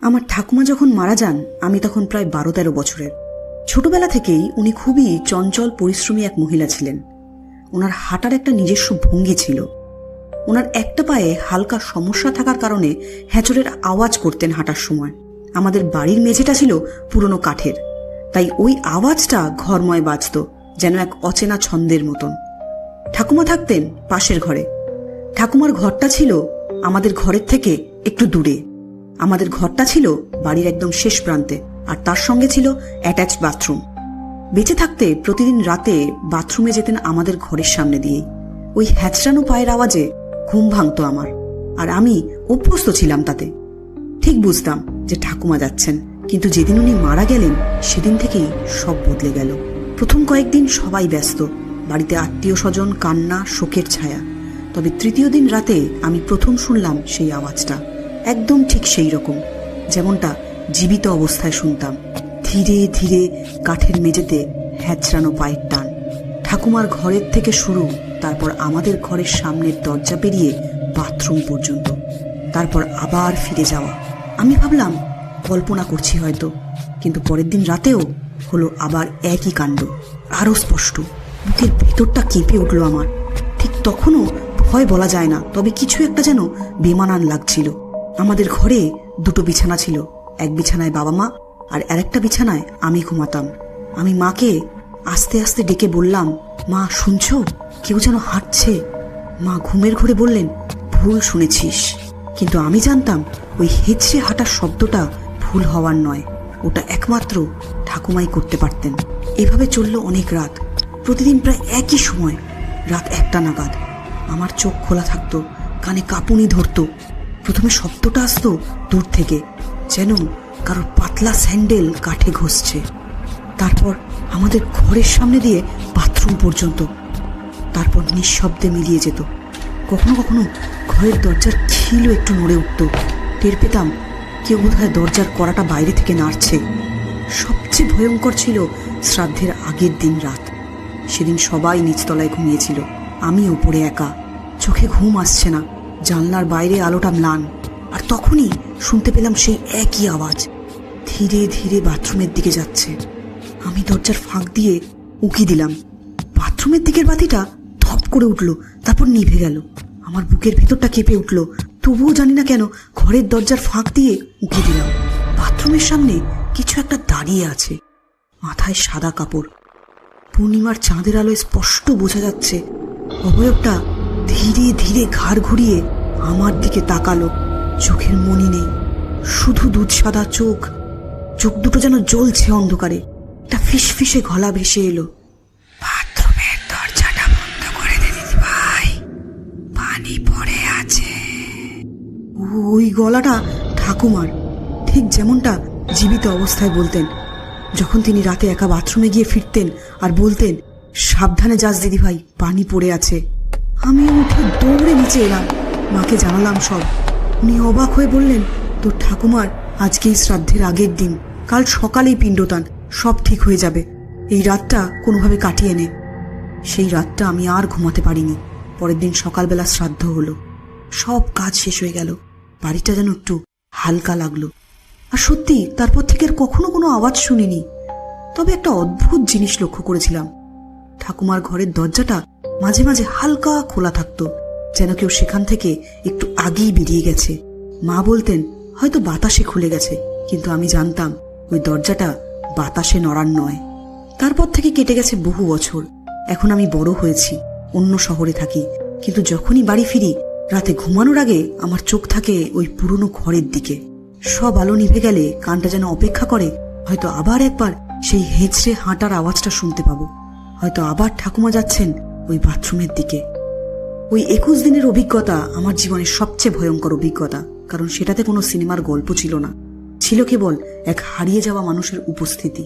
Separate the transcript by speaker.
Speaker 1: আমার ঠাকুমা যখন মারা যান, আমি তখন প্রায় বারো তেরো বছরের। ছোটবেলা থেকেই উনি খুবই চঞ্চল, পরিশ্রমী এক মহিলা ছিলেন। ওনার হাঁটার একটা নিজস্ব ভঙ্গি ছিল। ওনার একটা পায়ে হালকা সমস্যা থাকার কারণে হ্যাচরের আওয়াজ করতেন হাঁটার সময়। আমাদের বাড়ির মেঝেটা ছিল পুরনো কাঠের। তাই ওই আওয়াজটা ঘরময় বাজত, যেন এক অচেনা ছন্দের মতন। ঠাকুমা থাকতেন পাশের ঘরে। ঠাকুমার ঘরটা ছিল আমাদের ঘরের থেকে একটু দূরে। আমাদের ঘরটা ছিল বাড়ির একদম শেষ প্রান্তে, আর তার সঙ্গে ছিল অ্যাটাচ বাথরুম বেঁচে থাকতে প্রতিদিন রাতে বাথরুমে যেতেন আমাদের ঘরের সামনে দিয়েই। ওই হ্যাচড়ানো পায়ের আওয়াজে ঘুম ভাঙতো আমার, আর আমি অভ্যস্ত ছিলাম তাতে। ঠিক বুঝতাম যে ঠাকুমা যাচ্ছেন, কিন্তু যেদিন উনি মারা গেলেন, সেদিন থেকেই সব বদলে গেল। প্রথম কয়েকদিন সবাই ব্যস্ত, বাড়িতে আত্মীয় স্বজন, কান্না, শোকের ছায়া। তবে তৃতীয় দিন রাতে আমি প্রথম শুনলাম সেই আওয়াজটা। একদম ঠিক সেই রকম যেমনটা জীবিত অবস্থায় শুনতাম। ধীরে ধীরে কাঠের মেঝেতে হ্যাচড়ানো পায়ের টান। ঠাকুমার ঘরের থেকে শুরু, তারপর আমাদের ঘরের সামনের দরজা পেরিয়ে বাথরুম পর্যন্ত। তারপর আবার ফিরে যাওয়া। আমি ভাবলাম, কল্পনা করছি হয়তো, কিন্তু পরের দিন রাতেও হলো আবার একই কাণ্ড, আরও স্পষ্ট। বুকের ভেতরটা কেঁপে উঠল আমার। ঠিক তখনও ভয় বলা যায় না, তবে কিছু একটা যেন বেমানান লাগছিল। আমাদের ঘরে দুটো বিছানা ছিল। এক বিছানায় বাবা মা আর আরেকটা বিছানায় আমি ঘুমাতাম। আমি মাকে আস্তে আস্তে ডেকে বললাম, মা, শুনছো? কেউ যেন হাঁটছে। মা ঘুমের ঘরে বললেন, ভুল শুনেছিস। কিন্তু আমি জানতাম, ওই হেঁচড়ে হাঁটার শব্দটা ভুল হওয়ার নয়। ওটা একমাত্র ঠাকুমাই করতে পারতেন। এভাবে চলল অনেক রাত। প্রতিদিন প্রায় একই সময়, রাত একটা নাগাদ। আমার চোখ খোলা থাকতো, কানে কাঁপুনি ধরতো। প্রথমে শব্দটা আসতো দূর থেকে, যেন কারোর পাতলা স্যান্ডেল কাঠে ঘষছে। তারপর আমাদের ঘরের সামনে দিয়ে বাথরুম পর্যন্ত। তারপর নিঃশব্দে মিলিয়ে যেত। কখনো কখনো ঘরের দরজার খিলও একটু নড়ে উঠত। টের পেতাম কেউ বোধহয় দরজার কড়াটা বাইরে থেকে নাড়ছে। সবচেয়ে ভয়ঙ্কর ছিল শ্রাদ্ধের আগের দিন রাত। সেদিন সবাই নিচতলায় ঘুমিয়েছিল। আমি ওপরে একা। চোখে ঘুম আসছে না। জানলার বাইরে আলোটা ম্লান, আর তখনই শুনতে পেলাম সেই একই আওয়াজ। ধীরে ধীরে বাথরুমের দিকে যাচ্ছে। আমি দরজার ফাঁক দিয়ে উকি দিলাম। বাথরুমের দিকের বাতিটা ধপ করে উঠল, তারপর নিভে গেল। আমার বুকের ভেতরটা কেঁপে উঠল। তবুও জানি না কেন ঘরের দরজার ফাঁক দিয়ে উকি দিলাম। বাথরুমের সামনে কিছু একটা দাঁড়িয়ে আছে, মাথায় সাদা কাপড়। পূর্ণিমার চাঁদের আলোয় স্পষ্ট বোঝা যাচ্ছে, অবয়বটা ধীরে ধীরে ঘাড় ঘুরিয়ে আমার দিকে তাকালো। চোখের মনি নেই। শুধু দুধ সাদা চোখ। চোখ দুটো যেন জ্বলছে অন্ধকারে। একটা ফিসফিসে গলা ভেসে এলো। বাথরুমের দরজাটা করে দে ভাই। পানি পড়ে আছে। ওই গলাটা ঠাকুমার। ঠিক যেমনটা জীবিত অবস্থায় বলতেন। যখন তিনি রাতে একা বাথরুমে গিয়ে ফিরতেন আর বলতেন, সাবধানে যাস দিদি ভাই, পানি পড়ে আছে। আমি উঠে দৌড়ে নিচে এলাম। মাকে জানালাম সব। উনি অবাক হয়ে বললেন, তোর ঠাকুমার আজকেই শ্রাদ্ধের আগের দিন। কাল সকালেই পিণ্ডদান। সব ঠিক হয়ে যাবে। এই রাতটা কোনোভাবে কাটিয়ে নে। সেই রাতটা আমি আর ঘুমাতে পারিনি। পরের দিন সকালবেলা শ্রাদ্ধ হলো। সব কাজ শেষ হয়ে গেল। বাড়িটা যেন একটু হালকা লাগল। আর সত্যি, তারপর থেকে আর কখনো কোনো আওয়াজ শুনিনি। তবে একটা অদ্ভুত জিনিস লক্ষ্য করেছিলাম। ঠাকুমার ঘরের দরজাটা মাঝে মাঝে হালকা খোলা থাকতো। যেন কেউ সেখান থেকে একটু আগেই বেরিয়ে গেছে। মা বলতেন, হয়তো বাতাসে খুলে গেছে, কিন্তু আমি জানতাম ওই দরজাটা বাতাসে নড়ার নয়। তারপর থেকে কেটে গেছে বহু বছর। এখন আমি বড় হয়েছি, অন্য শহরে থাকি। কিন্তু যখনই বাড়ি ফিরি, রাতে ঘুমানোর আগে আমার চোখ থাকে ওই পুরনো ঘরের দিকে। সব আলো নিভে গেলে কানটা যেন অপেক্ষা করে, হয়তো আবার একবার সেই হেঁচড়ে হাঁটার আওয়াজটা শুনতে পাবো। হয়তো আবার ঠাকুমা যাচ্ছেন ওই বাথরুমের দিকে। ওই একুশ দিনের অভিজ্ঞতা আমার জীবনের সবচেয়ে ভয়ঙ্কর অভিজ্ঞতা, কারণ সেটাতে কোনো সিনেমার গল্প ছিল না। ছিল কেবল এক হারিয়ে যাওয়া মানুষের উপস্থিতি।